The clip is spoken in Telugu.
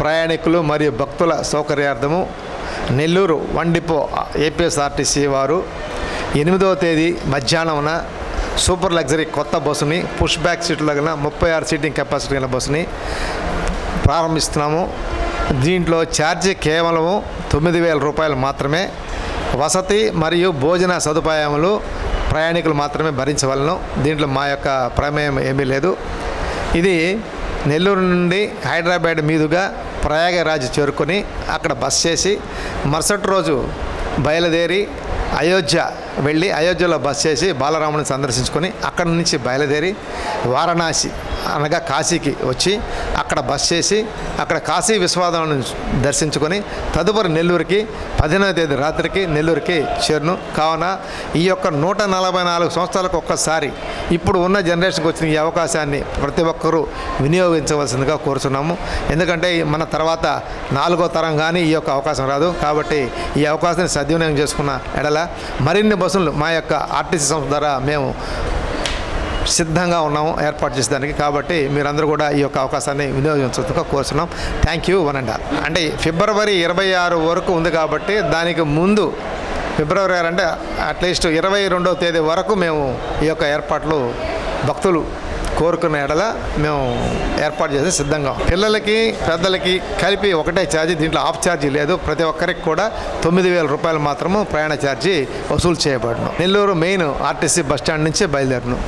ప్రయాణికులు మరియు భక్తుల సౌకర్యార్థము నెల్లూరు వన్ డిపో ఏపీఎస్ఆర్టీసీ వారు ఎనిమిదవ తేదీ మధ్యాహ్నమున సూపర్ లగ్జరీ కొత్త బస్సుని పుష్ బ్యాక్ సీట్లు తగిన ముప్పై ఆరు సీటింగ్ కెపాసిటీ గల బస్సుని ప్రారంభిస్తున్నాము. దీంట్లో ఛార్జీ కేవలము తొమ్మిది వేల రూపాయలు మాత్రమే. వసతి మరియు భోజన సదుపాయములు ప్రయాణికులు మాత్రమే భరించవలను. దీంట్లో మా యొక్క ప్రమేయం ఏమీ లేదు. ఇది నెల్లూరు నుండి హైదరాబాద్ మీదుగా ప్రయాగరాజ్ చేరుకొని అక్కడ బస్ చేసి మరుసటి రోజు బయలుదేరి అయోధ్య వెళ్ళి అయోధ్యలో బస్ చేసి బాలరాముని సందర్శించుకొని అక్కడి నుంచి బయలుదేరి వారణాసి అనగా కాశీకి వచ్చి అక్కడ బస్ చేసి అక్కడ కాశీ విశ్వనాథను దర్శించుకొని తదుపరి నెల్లూరుకి పదిహేనవ తేదీ రాత్రికి నెల్లూరుకి చేరును. కావున ఈ యొక్క నూట నలభై నాలుగు సంవత్సరాలకు ఒక్కసారి ఇప్పుడు ఉన్న జనరేషన్కి వచ్చిన ఈ అవకాశాన్ని ప్రతి ఒక్కరూ వినియోగించవలసిందిగా కోరుతున్నాము ఎందుకంటే మన తర్వాత నాలుగో తరం కానీ ఈ యొక్క అవకాశం రాదు. కాబట్టి ఈ అవకాశాన్ని సద్వినియోగం చేసుకున్న ఎడల మరిన్ని బస్సులు మా యొక్క ఆర్టీసీ సంస్థ ద్వారా మేము సిద్ధంగా ఉన్నాము ఏర్పాటు చేసేదానికి. కాబట్టి మీరందరూ కూడా ఈ యొక్క అవకాశాన్ని వినియోగించగా కోరుతున్నాం thank you one and all అంటే ఫిబ్రవరి ఇరవై ఆరు వరకు ఉంది కాబట్టి దానికి ముందు ఫిబ్రవరి ఆరు అంటే అట్లీస్ట్ ఇరవై రెండవ తేదీ వరకు మేము ఈ యొక్క ఏర్పాట్లు భక్తులు కోరుకున్న ఎడల మేము ఏర్పాటు చేసి సిద్ధంగా పిల్లలకి పెద్దలకి కలిపి ఒకటే ఛార్జీ దీంట్లో ఆఫ్ ఛార్జీ లేదు. ప్రతి ఒక్కరికి కూడా తొమ్మిది వేల రూపాయలు మాత్రము ప్రయాణ ఛార్జీ వసూలు చేయబడను. Nellore main RTC bus stand నుంచి బయలుదేరను.